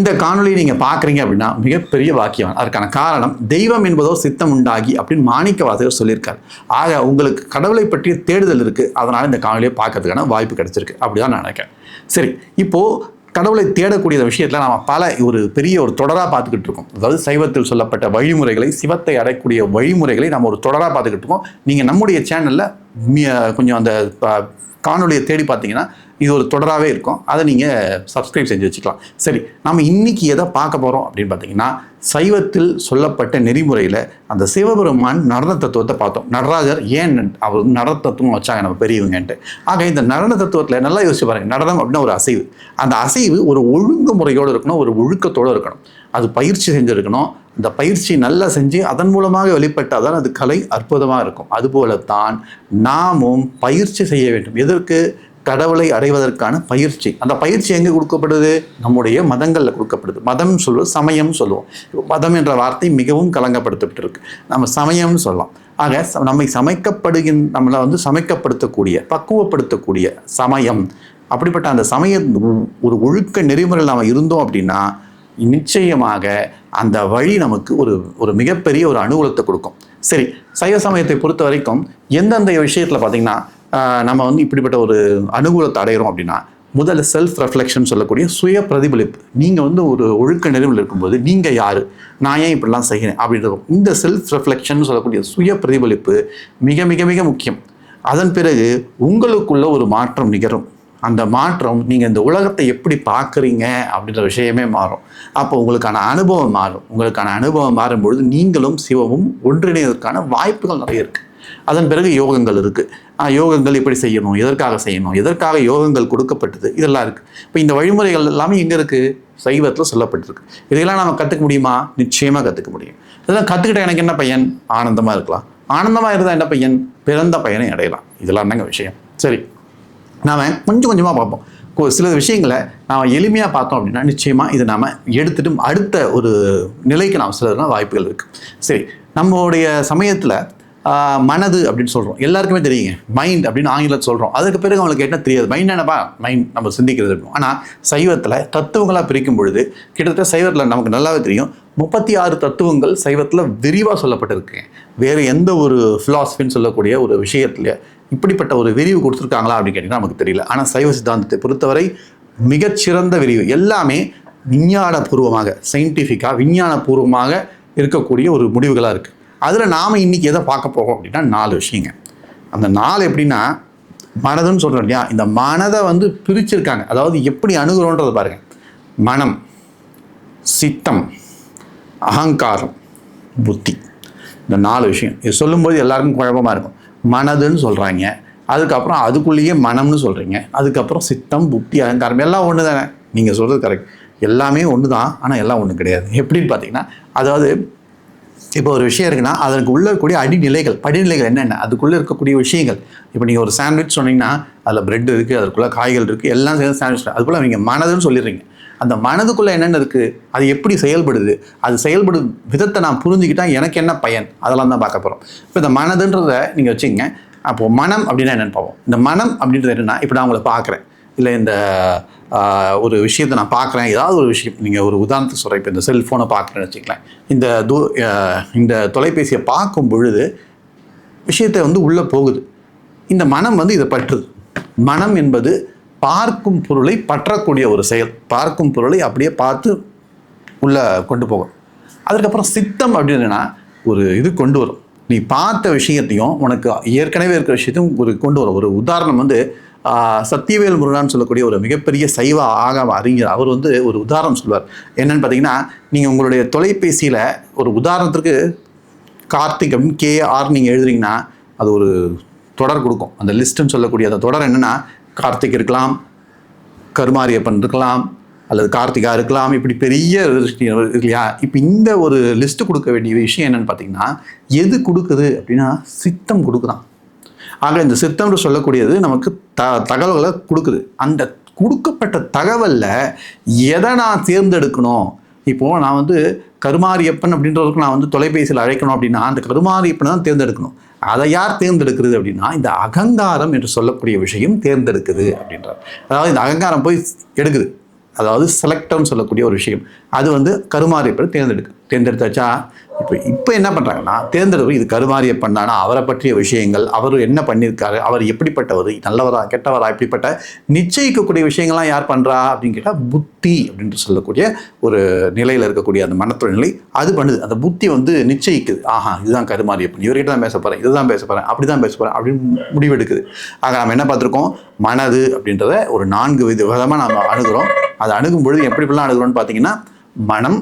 இந்த காணொலியை நீங்க பார்க்குறீங்க அப்படின்னா மிகப்பெரிய வாக்கியம் அதற்கான காரணம் தெய்வம் என்பதோ சித்தம் உண்டாகி அப்படின்னு மாணிக்க வாசகர் ஆக உங்களுக்கு கடவுளை பற்றிய தேடுதல் இருக்கு. அதனால இந்த காணொலியை பார்க்கறதுக்கான வாய்ப்பு கிடைச்சிருக்கு. அப்படிதான் நான் நினைக்கிறேன். சரி இப்போ கடவுளை தேடக்கூடிய விஷயத்தில் நாம் பல ஒரு பெரிய ஒரு தொடராக பார்த்துக்கிட்டு இருக்கோம். அதாவது சைவத்தில் சொல்லப்பட்ட வழிமுறைகளை சிவத்தை அடையக்கூடிய வழிமுறைகளை நம்ம ஒரு தொடராக பார்த்துக்கிட்டு இருக்கோம். நீங்கள் நம்முடைய சேனலில் கொஞ்சம் அந்த காணொலியை தேடி பார்த்தீங்கன்னா இது ஒரு தொடராகவே இருக்கும். அதை நீங்கள் சப்ஸ்கிரைப் செஞ்சு வச்சுக்கலாம். சரி நம்ம இன்னைக்கு எதை பார்க்க போகிறோம் அப்படின்னு பார்த்தீங்கன்னா சைவத்தில் சொல்லப்பட்ட நெறிமுறையில் அந்த சிவபெருமான் நடன தத்துவத்தை பார்த்தோம். நடராஜர் ஏன் அவர் நடன தத்துவம் வச்சாங்க நம்ம பெரியவங்கன்ட்டு. ஆக இந்த நடன தத்துவத்தில் நல்லா யோசிச்சு பாருங்க. நடனம் அப்படின்னா ஒரு அசைவு. அந்த அசைவு ஒரு ஒழுங்கு முறையோடு இருக்கணும் ஒரு ஒழுக்கத்தோடு இருக்கணும். அது பயிற்சி செஞ்சுருக்கணும். இந்த பயிற்சி நல்லா செஞ்சு அதன் மூலமாக வெளிப்பட்டால் தான் அது கலை அற்புதமாக இருக்கும். அதுபோலத்தான் நாமும் பயிற்சி செய்ய வேண்டும். எதற்கு? கடவுளை அடைவதற்கான பயிற்சி. அந்த பயிற்சி எங்கே கொடுக்கப்படுது? நம்முடைய மதங்களில் கொடுக்கப்படுது. மதம் சொல்லுவோம் சமயம் சொல்லுவோம். மதம் என்ற வார்த்தை மிகவும் கலங்கப்படுத்தப்பட்டிருக்கு. நம்ம சமயம்னு சொல்லலாம். ஆக ச- நம்மை சமைக்கப்படுகின் நம்மளை வந்து சமைக்கப்படுத்தக்கூடிய பக்குவப்படுத்தக்கூடிய சமயம். அப்படிப்பட்ட அந்த சமய ஒரு ஒழுக்க நெறிமுறையில் நாம் இருந்தோம் அப்படின்னா நிச்சயமாக அந்த வழி நமக்கு ஒரு ஒரு மிகப்பெரிய ஒரு அனுகூலத்தை கொடுக்கும். சரி சைவ சமயத்தை பொறுத்த வரைக்கும் எந்தெந்த விஷயத்தில் பார்த்தீங்கன்னா நம்ம வந்து இப்படிப்பட்ட ஒரு அனுகூலத்தை அடைகிறோம் அப்படின்னா முதல்ல செல்ஃப் ரெஃப்ளெக்ஷன் சொல்லக்கூடிய சுய பிரதிபலிப்பு. நீங்கள் வந்து ஒரு ஒழுக்க நெறிவில் இருக்கும்போது நீங்கள் யார்? நான் ஏன் இப்படிலாம் செய்கிறேன்? அப்படின்றது இந்த செல்ஃப் ரெஃப்ளெக்ஷன் சொல்லக்கூடிய சுய பிரதிபலிப்பு மிக மிக மிக முக்கியம். அதன் பிறகு உங்களுக்குள்ள ஒரு மாற்றம் நிகழும். அந்த மாற்றம் நீங்கள் இந்த உலகத்தை எப்படி பார்க்குறீங்க அப்படின்ற விஷயமே மாறும். அப்போ உங்களுக்கான அனுபவம் மாறும். உங்களுக்கான அனுபவம் மாறும்பொழுது நீங்களும் சிவமும் ஒன்றிணைவதற்கான வாய்ப்புகள் நிறைய இருக்குது அதன் பிறகு யோகங்கள் இருக்குது யோகங்கள் இப்படி செய்யணும்? எதற்காக செய்யணும்? எதற்காக யோகங்கள் கொடுக்கப்பட்டது? இதெல்லாம் இருக்குது இப்போ இந்த வழிமுறைகள் எல்லாமே எங்கே இருக்குது சைவத்தில் சொல்லப்பட்டிருக்கு. இதையெல்லாம் நம்ம கற்றுக்க முடியுமா? நிச்சயமாக கற்றுக்க முடியும். இதெல்லாம் கற்றுக்கிட்ட எனக்கு என்ன பையன்? ஆனந்தமாக இருக்கலாம். ஆனந்தமாக இருந்தால் என்ன பையன்? பிறந்த பையனை அடையலாம். இதெல்லாம் தாங்க விஷயம். சரி. நாம் கொஞ்சம் கொஞ்சமாக பார்ப்போம். சில விஷயங்களை நாம் எளிமையாக பார்த்தோம் அப்படின்னா நிச்சயமாக இதை நாம் எடுத்துட்டு அடுத்த ஒரு நிலைக்கு நாம் சிலதுலாம் வாய்ப்புகள் இருக்குது சரி நம்மளுடைய சமயத்தில் மனது அப்படின்னு சொல்கிறோம் எல்லாருக்குமே தெரியுங்க. மைண்ட் அப்படின்னு ஆங்கிலத்தில் சொல்கிறோம் அதுக்கு பிறகு அவங்களுக்கு என்ன தெரியாது? மைண்ட் என்னப்பா? மைண்ட் நம்ம சிந்திக்கிறது இருக்கும் ஆனால் சைவத்தில் தத்துவங்களாக பிரிக்கும் பொழுது கிட்டத்தட்ட சைவத்தில் நமக்கு நல்லாவே தெரியும். முப்பத்தி ஆறு தத்துவங்கள் சைவத்தில் விரிவாக சொல்லப்பட்டிருக்கு. வேறு எந்த ஒரு ஃபிலாசபின்னு சொல்லக்கூடிய ஒரு விஷயத்துல இப்படிப்பட்ட ஒரு விரிவு கொடுத்துருக்காங்களா அப்படின்னு கேட்டிங்கன்னா நமக்கு தெரியல. ஆனால் சைவ சித்தாந்தத்தை பொறுத்தவரை மிகச்சிறந்த விரிவு. எல்லாமே விஞ்ஞானபூர்வமாக சயின்டிஃபிக்காக விஞ்ஞானபூர்வமாக இருக்கக்கூடிய ஒரு முடிவுகளாக இருக்குது அதில் நாம் இன்றைக்கி எதை பார்க்க போகிறோம் அப்படின்னா நாலு விஷயங்க. அந்த நாலு எப்படின்னா மனதுன்னு சொல்கிறோம் இல்லையா? இந்த மனதை வந்து பிரிச்சிருக்காங்க. அதாவது எப்படி அணுகிறோன்றதை பாருங்கள் மனம் சித்தம் அகங்காரம் புத்தி. இந்த நாலு விஷயம். இது சொல்லும்போது எல்லாருக்கும் குழப்பமாக இருக்கும். மனதுன்னு சொல்கிறாங்க அதுக்கப்புறம் அதுக்குள்ளேயே மனம்னு சொல்கிறீங்க அதுக்கப்புறம் சித்தம் புத்தி அகங்காரம் எல்லாம் ஒன்று தானே நீங்கள் சொல்கிறது கரெக்ட் எல்லாமே ஒன்று தான் ஆனால் எல்லாம் ஒன்று கிடையாது. எப்படின்னு பார்த்தீங்கன்னா அதாவது இப்போ ஒரு விஷயம் இருக்குன்னா அதற்கு உள்ளக்கூடிய இருக்கக்கூடிய அடிநிலைகள் படிநிலைகள் என்னென்ன? அதுக்குள்ளே இருக்கக்கூடிய விஷயங்கள். இப்போ நீங்கள் ஒரு சாண்ட்விச் சொன்னீங்கன்னா அதில் ப்ரெட் இருக்குது அதுக்குள்ளே காய்கள் இருக்குது எல்லாம் சேர்ந்து சாண்ட்விச் அதுக்குள்ளே நீங்கள் மனதுன்னு சொல்லிடுறீங்க. அந்த மனதுக்குள்ளே என்னென்ன இருக்குது அது எப்படி செயல்படுது? அது செயல்படும் விதத்தை நான் புரிஞ்சுக்கிட்டால் எனக்கு என்ன பயன்? அதெல்லாம் தான் பார்க்க போகிறோம் இப்போ இந்த மனதுன்றதை நீங்கள் வச்சுங்க அப்போது மனம் அப்படின்னா என்னென்னு பார்ப்போம். இந்த மனம் அப்படின்றது என்னென்னா இப்போ நான் உங்களை பார்க்குறேன். இல்லை இந்த ஒரு விஷயத்தை நான் பார்க்குறேன். ஏதாவது ஒரு விஷயம். நீங்கள் ஒரு உதாரணத்துக்கு சொல்கிறேன் இப்போ இந்த செல்ஃபோனை பார்க்குறேன்னு வச்சுக்கலாம் இந்த தூ இந்த தொலைபேசியை பார்க்கும் பொழுது விஷயத்தை வந்து உள்ளே போகுது. இந்த மனம் வந்து இதை பற்றுது. மனம் என்பது பார்க்கும் பொருளை பற்றக்கூடிய ஒரு செயல். பார்க்கும் பொருளை அப்படியே பார்த்து உள்ளே கொண்டு போகும். அதுக்கப்புறம் சித்தம் அப்படின்னா ஒரு இது கொண்டு வரும். நீ பார்த்த விஷயத்தையும் உனக்கு ஏற்கனவே இருக்கிற விஷயத்தையும் ஒரு கொண்டு வரும். ஒரு உதாரணம் வந்து சத்தியவேல் முருகான்னு சொல்லக்கூடிய ஒரு மிகப்பெரிய சைவ ஆகம அறிஞர். அவர் வந்து ஒரு உதாரணம் சொல்வார். என்னன்னு பார்த்தீங்கன்னா நீங்கள் உங்களுடைய தொலைபேசியில் ஒரு உதாரணத்துக்கு கார்த்திக் அப்படின்னு கேஆர் நீங்கள் எழுதுறீங்கன்னா அது ஒரு தொடர் கொடுக்கும். அந்த லிஸ்ட்டுன்னு சொல்லக்கூடிய அந்த தொடர் என்னென்னா கார்த்திக் இருக்கலாம் கருமாரியப்பன் இருக்கலாம் அல்லது கார்த்திகா இருக்கலாம் இப்படி பெரிய இல்லையா? இப்போ இந்த ஒரு லிஸ்ட்டு கொடுக்க வேண்டிய விஷயம் என்னென்னு பார்த்தீங்கன்னா எது கொடுக்குது அப்படின்னா சித்தம் கொடுக்குதான். ஆக இந்த சித்தம்னு சொல்லக்கூடியது நமக்கு த தகவல்களை கொடுக்குது. அந்த கொடுக்கப்பட்ட தகவலில் எதை நான் தேர்ந்தெடுக்கணும்? இப்போது நான் வந்து கருமாரியப்பன் அப்படின்றதுக்கு நான் வந்து தொலைபேசியில் அழைக்கணும் அப்படின்னா அந்த கருமாரியப்பனை தான் தேர்ந்தெடுக்கணும். அதை யார் தேர்ந்தெடுக்கிறது அப்படின்னா இந்த அகங்காரம் என்று சொல்லக்கூடிய விஷயம் தேர்ந்தெடுக்குது அப்படின்றார். அதாவது இந்த அகங்காரம் போய் எடுக்குது. அதாவது செலக்டர்னு சொல்லக்கூடிய ஒரு விஷயம். அது வந்து கருமாரியப்பை தேர்ந்தெடுக்கு தேர்ந்தெடுத்தாச்சா? இப்போ இப்போ என்ன பண்ணுறாங்கன்னா தேர்ந்தெடுப்பு இது கருமாரிய பண்ணானா அவரை பற்றிய விஷயங்கள் அவர் என்ன பண்ணியிருக்காரு அவர் எப்படிப்பட்டவர்? நல்லவரா கெட்டவரா இப்படிப்பட்ட நிச்சயிக்கக்கூடிய விஷயங்கள்லாம் யார் பண்ணுறா அப்படின்னு கேட்டால் புத்தி அப்படின்ட்டு சொல்லக்கூடிய ஒரு நிலையில் இருக்கக்கூடிய அந்த மனத்துறை நிலை அது பண்ணுது. அந்த புத்தி வந்து நிச்சயிக்குது. ஆஹா இதுதான் கருமாரியப்பன். இவர்கிட்ட தான் பேச போகிறேன் இதுதான் பேச போகிறேன் அப்படி தான் பேச போகிறேன் அப்படின்னு முடிவெடுக்குது. ஆக நம்ம என்ன பார்த்துருக்கோம்? மனது அப்படின்றத ஒரு நான்கு வித விதமாக நம்ம அணுகிறோம். அதை அணுகும் பொழுது எப்படிப்பெல்லாம் அணுகிறோம்னு பார்த்தீங்கன்னா மனம்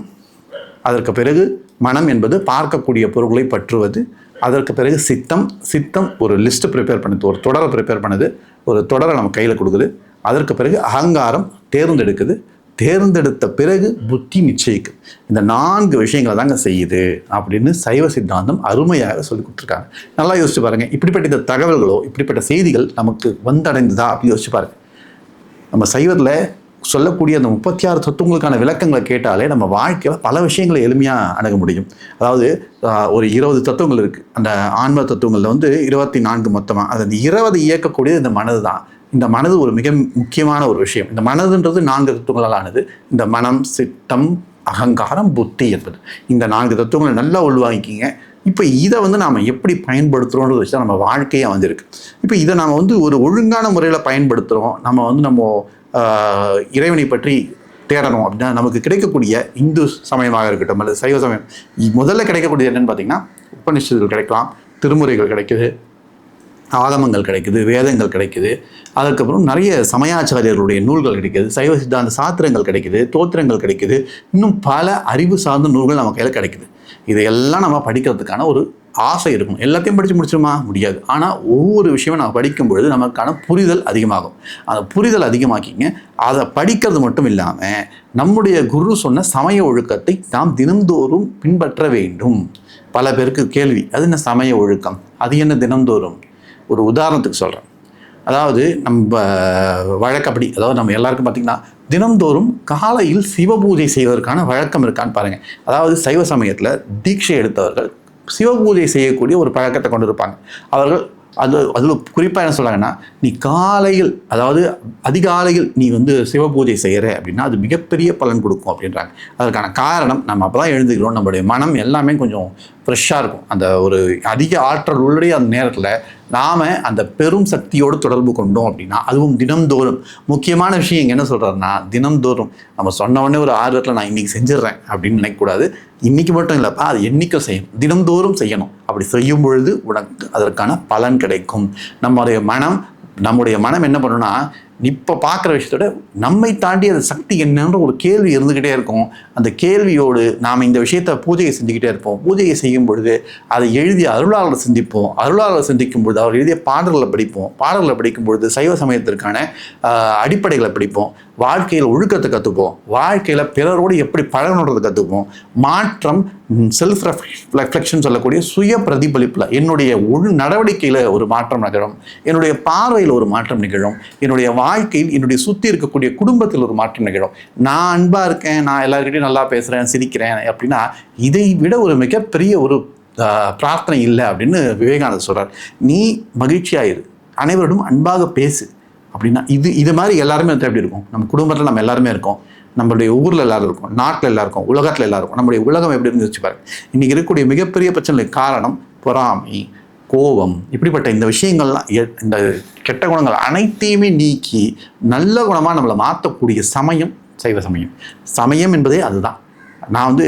அதற்கு பிறகு மனம் என்பது பார்க்கக்கூடிய பொருட்களை பற்றுவது அதற்கு பிறகு சித்தம் சித்தம் ஒரு லிஸ்ட்டு ப்ரிப்பேர் பண்ணுது ஒரு தொடரை ப்ரிப்பேர் பண்ணுது ஒரு தொடரை நம்ம கையில் கொடுக்குது அதற்கு பிறகு அகங்காரம் தேர்ந்தெடுக்குது தேர்ந்தெடுத்த பிறகு புத்தி நிச்சயிக்கு இந்த நான்கு விஷயங்களை தாங்க செய்யுது அப்படின்னு சைவ சித்தாந்தம் அருமையாக சொல்லி கொடுத்துருக்காங்க. நல்லா யோசிச்சு பாருங்க இப்படிப்பட்ட இந்த தகவல்களோ இப்படிப்பட்ட செய்திகள் நமக்கு வந்தடைந்ததா அப்படின்னு யோசிச்சு பாருங்க. நம்ம சைவத்தில் சொல்லக்கூடிய அந்த முப்பத்தி ஆறு தத்துவங்களுக்கான விளக்கங்களை கேட்டாலே நம்ம வாழ்க்கையில் பல விஷயங்களை எளிமையாக அணுக முடியும். அதாவது ஒரு இருபது தத்துவங்கள் இருக்குது அந்த ஆன்ம தத்துவங்களில் வந்து இருபத்தி நான்கு மொத்தமாக அது அந்த இருபது இயக்கக்கூடியது இந்த மனது தான். இந்த மனது ஒரு மிக முக்கியமான ஒரு விஷயம். இந்த மனதுன்றது நான்கு தத்துவங்களால் ஆனது இந்த மனம் சித்தம் அகங்காரம் புத்தி என்பது. இந்த நான்கு தத்துவங்களை நல்லா உள்வாங்கிக்கிங்க. இப்போ இதை வந்து நாம் எப்படி பயன்படுத்துகிறோன்றது வச்சு தான் நம்ம வாழ்க்கையாக வந்திருக்கு. இப்போ இதை நாம் வந்து ஒரு ஒழுங்கான முறையில் பயன்படுத்துகிறோம் நம்ம வந்து நம்ம இறைவனை பற்றி தேடணும் அப்படின்னா நமக்கு கிடைக்கக்கூடிய இந்து சமயமாக இருக்கட்டும் அல்லது சைவ சமயம். முதல்ல கிடைக்கக்கூடியது என்னென்னு பார்த்தீங்கன்னா உபநிஷத்துகள் கிடைக்கலாம் திருமுறைகள் கிடைக்குது ஆகமங்கள் கிடைக்குது வேதங்கள் கிடைக்குது. அதுக்கப்புறம் நிறைய சமயாச்சாரியர்களுடைய நூல்கள் கிடைக்குது சைவ சித்தாந்த சாத்திரங்கள் கிடைக்குது தோத்திரங்கள் கிடைக்குது. இன்னும் பல அறிவு சார்ந்த நூல்கள் நம்ம கையில் கிடைக்குது. இதையெல்லாம் நம்ம படிக்கிறதுக்கான ஒரு ஆசை இருக்கும். எல்லாத்தையும் படித்து முடிச்சிருமா? முடியாது. ஆனால் ஒவ்வொரு விஷயமும் நம்ம படிக்கும் பொழுது நமக்கான புரிதல் அதிகமாகும். அந்த புரிதல் அதிகமாக்கிங்க. அதை படிக்கிறது மட்டும் இல்லாமல் நம்முடைய குரு சொன்ன சமய ஒழுக்கத்தை நாம் தினந்தோறும் பின்பற்ற வேண்டும். பல பேருக்கு கேள்வி அது என்ன சமய ஒழுக்கம்? அது என்ன தினந்தோறும்? ஒரு உதாரணத்துக்கு சொல்கிறேன் அதாவது நம்ம வழக்கப்படி அதாவது நம்ம எல்லாருக்கும் பார்த்திங்கன்னா தினந்தோறும் காலையில் சிவபூஜை செய்வதற்கான வழக்கம் இருக்கான்னு பாருங்கள் அதாவது சைவ சமயத்தில் தீட்சை எடுத்தவர்கள் சிவபூஜை செய்யக்கூடிய ஒரு பழக்கத்தை கொண்டு இருப்பாங்க அவர்கள் அது அதில் குறிப்பாக என்ன சொல்கிறாங்கன்னா நீ காலையில் அதாவது அதிகாலையில் நீ வந்து சிவபூஜை செய்கிற அப்படின்னா அது மிகப்பெரிய பலன் கொடுக்கும் அப்படின்றாங்க. அதற்கான காரணம் நம்ம அப்போ தான் எழுந்துக்கிறோம். நம்மளுடைய மனம் எல்லாமே கொஞ்சம் ஃப்ரெஷ்ஷாக இருக்கும். அந்த ஒரு அதிக ஆற்றல் உள்ளடைய அந்த நேரத்தில் நாம் அந்த பெரும் சக்தியோடு தொடர்பு கொண்டோம் அப்படின்னா அதுவும் தினம்தோறும். முக்கியமான விஷயம் இங்கே என்ன சொல்கிறாருன்னா தினம்தோறும் நம்ம சொன்ன உடனே ஒரு ஆர்வத்தில் நான் இன்றைக்கி செஞ்சிடுறேன் அப்படின்னு நினைக்கக்கூடாது. இன்றைக்கி மட்டும் இல்லைப்பா அது என்றைக்கும் செய்யணும் தினம்தோறும் செய்யணும். அப்படி செய்யும் பொழுது உனக்கு அதற்கான பலன் கிடைக்கும். நம்முடைய மனம் நம்முடைய மனம் என்ன பண்ணுன்னா இப்போ பார்க்குற விஷயத்தோட நம்மை தாண்டி அந்த சக்தி என்னன்ற ஒரு கேள்வி இருந்துக்கிட்டே இருக்கும். அந்த கேள்வியோடு நாம் இந்த விஷயத்தை பூஜையை செஞ்சுக்கிட்டே இருப்போம். பூஜையை செய்யும் பொழுது அதை எழுதிய அருளாளரை சிந்திப்போம். அருளாளரை சிந்திக்கும் பொழுது அவர் எழுதிய பாடல்களை படிப்போம். பாடல்களை படிக்கும் பொழுது சைவ சமயத்திற்கான அடிப்படைகளை படிப்போம். வாழ்க்கையில் ஒழுக்கத்தை கற்றுப்போம் வாழ்க்கையில் பிறரோடு எப்படி பழகணுன்றதை கற்றுப்போம் மாற்றம் செல்ஃப் ரெஃப்ளெக்ஷன் சொல்லக்கூடிய சுய பிரதிபலிப்பில் என்னுடைய ஒழு நடவடிக்கையில் ஒரு மாற்றம் நிகழும். என்னுடைய பார்வையில் ஒரு மாற்றம் நிகழும். என்னுடைய வாழ்க்கையில் என்னுடைய சுற்றி இருக்கக்கூடிய குடும்பத்தில் ஒரு மாற்றம் நிகழும். நான் அன்பாக இருக்கேன் நான் எல்லாருக்கிட்டையும் நல்லா பேசுகிறேன் சிரிக்கிறேன் அப்படின்னா இதை விட ஒரு மிகப்பெரிய ஒரு பிரார்த்தனை இல்லை அப்படின்னு விவேகானந்தர் சொல்கிறார் நீ மகிழ்ச்சியாயிரு அனைவரிடம் அன்பாக பேசு. அப்படின்னா இது இது மாதிரி எல்லாருமே வந்து எப்படி இருக்கும்? நம்ம குடும்பத்தில் நம்ம எல்லாருமே இருக்கோம். நம்மளுடைய ஊரில் எல்லாரும் இருக்கும். நாட்டில் எல்லாரும் இருக்கும். உலகத்தில் எல்லாரும் இருக்கும். உலகம் எப்படி இருந்து வச்சு பாருங்க. இன்றைக்கி இருக்கக்கூடிய மிகப்பெரிய பிரச்சனை காரணம் பொறாமை கோபம். இப்படிப்பட்ட இந்த விஷயங்கள்லாம் எ- இந்த கெட்ட குணங்கள் அனைத்தையுமே நீக்கி நல்ல குணமாக நம்மளை மாற்றக்கூடிய சமயம் சைவ சமயம். சமயம் என்பதே அதுதான். நான் வந்து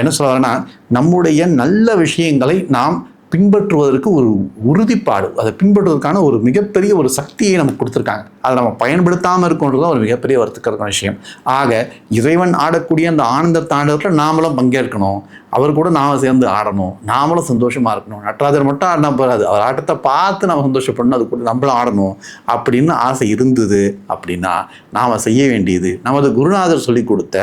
என்ன சொல்ல வரேன்னா நம்முடைய நல்ல விஷயங்களை நாம் பின்பற்றுவதற்கு ஒரு உறுதிப்பாடு. அதை பின்பற்றுவதற்கான ஒரு மிகப்பெரிய ஒரு சக்தியை நமக்கு கொடுத்துருக்காங்க. அதை நம்ம பயன்படுத்தாமல் இருக்கோன்றது தான் ஒரு மிகப்பெரிய வருத்தக்கமான விஷயம். ஆக இறைவன் ஆடக்கூடிய அந்த ஆனந்த தாண்டவத்தில் நாமளும் பங்கேற்கணும். அவர் கூட நாம் சேர்ந்து ஆடணும். நாமளும் சந்தோஷமாக இருக்கணும். நடராஜர் மட்டும் ஆடினா போகாது அவர் ஆட்டத்தை பார்த்து நம்ம சந்தோஷப்படணும். அது கூட நம்மளும் ஆடணும். அப்படின்னு ஆசை இருந்தது அப்படின்னா நாம் செய்ய வேண்டியது நமது குருநாதர் சொல்லி கொடுத்த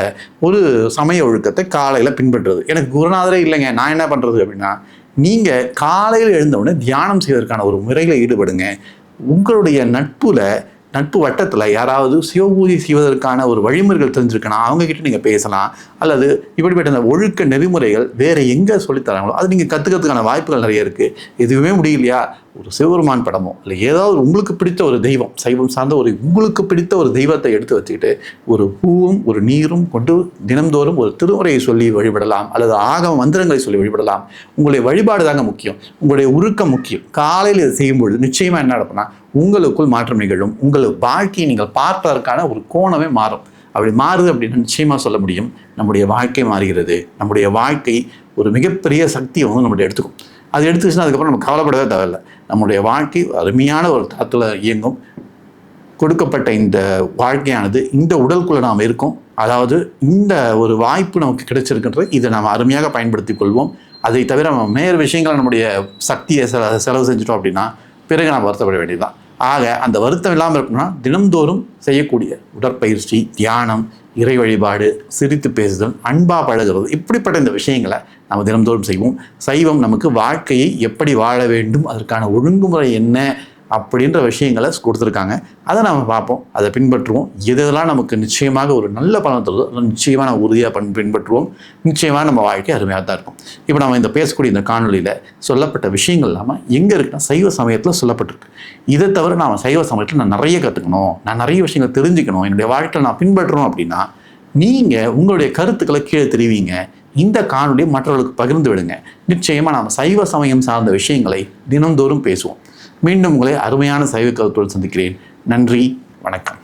ஒரு சமய ஒழுக்கத்தை காலையில் பின்பற்றுறது. எனக்கு குருநாதரே இல்லைங்க. நான் என்ன பண்ணுறது அப்படின்னா நீங்கள் காலையில் எழுந்தவுடனே தியானம் செய்வதற்கான ஒரு முறையில் ஈடுபடுங்க. உங்களுடைய நட்பில் நட்பு வட்டத்தில் யாராவது சிவபூஜை செய்வதற்கான ஒரு வழிமுறைகள் தெரிஞ்சிருக்கணும் அவங்கக்கிட்ட நீங்கள் பேசலாம். அல்லது இப்படிப்பட்ட அந்த ஒழுக்க நெறிமுறைகள் வேறு எங்கே சொல்லித்தராங்களோ அது நீங்கள் கற்றுக்கிறதுக்கான வாய்ப்புகள் நிறைய இருக்குது எதுவுமே முடியலையா? ஒரு சிவபெருமான் படமோ இல்லை ஏதாவது உங்களுக்கு பிடித்த ஒரு தெய்வம் சைவம் சார்ந்த ஒரு உங்களுக்கு பிடித்த ஒரு தெய்வத்தை எடுத்து வச்சுக்கிட்டு ஒரு பூவும் ஒரு நீரும் கொண்டு தினம்தோறும் ஒரு திருமுறையை சொல்லி வழிபடலாம் அல்லது ஆகம மந்திரங்களை சொல்லி வழிபடலாம். உங்களுடைய வழிபாடு தாங்க முக்கியம். உங்களுடைய உருக்கம் முக்கியம். காலையில் இதை செய்யும்பொழுது நிச்சயமாக என்ன நடக்கும்னா உங்களுக்குள் மாற்றம் நிகழும். உங்கள் வாழ்க்கையை நீங்கள் பார்ப்பதற்கான ஒரு கோணமே மாறும். அப்படி மாறுது அப்படின்னு நிச்சயமாக சொல்ல முடியும். நம்முடைய வாழ்க்கை மாறுகிறது. நம்முடைய வாழ்க்கை ஒரு மிகப்பெரிய சக்தியை வந்து நம்மளுடைய எடுத்துக்கும். அது எடுத்துச்சுன்னா அதுக்கப்புறம் நம்ம கவலைப்படவே தேவையில்லை. நம்முடைய வாழ்க்கை அருமையான ஒரு தளத்தில் இயங்கும். கொடுக்கப்பட்ட இந்த வாழ்க்கையானது இந்த உடலுக்குள்ளே நாம் இருக்கோம். அதாவது இந்த ஒரு வாய்ப்பு நமக்கு கிடைச்சிருக்கின்றது. இதை நாம் அருமையாக பயன்படுத்தி கொள்வோம். அதை தவிர நம்ம மேறு விஷயங்கள் நம்முடைய சக்தியை செல செலவு செஞ்சிட்டோம் அப்படின்னா பிறகு நாம் வருத்தப்பட வேண்டியதுதான். ஆக அந்த வருத்தம் இல்லாமல் இருக்கணும்னா தினம்தோறும் செய்யக்கூடிய உடற்பயிற்சி தியானம் இறை வழிபாடு சிரித்து பேசுதல் அன்பா பழகிறது இப்படிப்பட்ட இந்த விஷயங்களை நம்ம தினம்தோறும் செய்வோம். சைவம் நமக்கு வாழ்க்கையை எப்படி வாழ வேண்டும் அதற்கான ஒழுங்குமுறை என்ன அப்படின்ற விஷயங்களை கொடுத்துருக்காங்க. அதை நம்ம பார்ப்போம். அதை பின்பற்றுவோம். எதெல்லாம் நமக்கு நிச்சயமாக ஒரு நல்ல பலன் தருதோ அதை நிச்சயமாக நம்ம உறுதியாக பண் பின்பற்றுவோம். நிச்சயமாக நம்ம வாழ்க்கை அருமையாக தான் இருக்கும். இப்போ நம்ம இந்த பேசக்கூடிய இந்த காணொலியில் சொல்லப்பட்ட விஷயங்கள் இல்லாமல் எங்கே இருக்குன்னா சைவ சமயத்தில் சொல்லப்பட்டிருக்கு. இதை தவிர நான் சைவ சமயத்தில் நான் நிறைய கற்றுக்கணும் நான் நிறைய விஷயங்கள் தெரிஞ்சுக்கணும். என்னுடைய வாழ்க்கையில் நான் பின்பற்றணும் அப்படின்னா நீங்கள் உங்களுடைய கருத்துக்களை கீழே தெரிவிங்க. இந்த காணொலியை மற்றவர்களுக்கு பகிர்ந்து விடுங்க. நிச்சயமாக நாம் சைவ சமயம் சார்ந்த விஷயங்களை தினந்தோறும் பேசுவோம். மீண்டும் உங்களை அருமையான சைவ கருத்துடன் சந்திக்கிறேன். நன்றி வணக்கம்.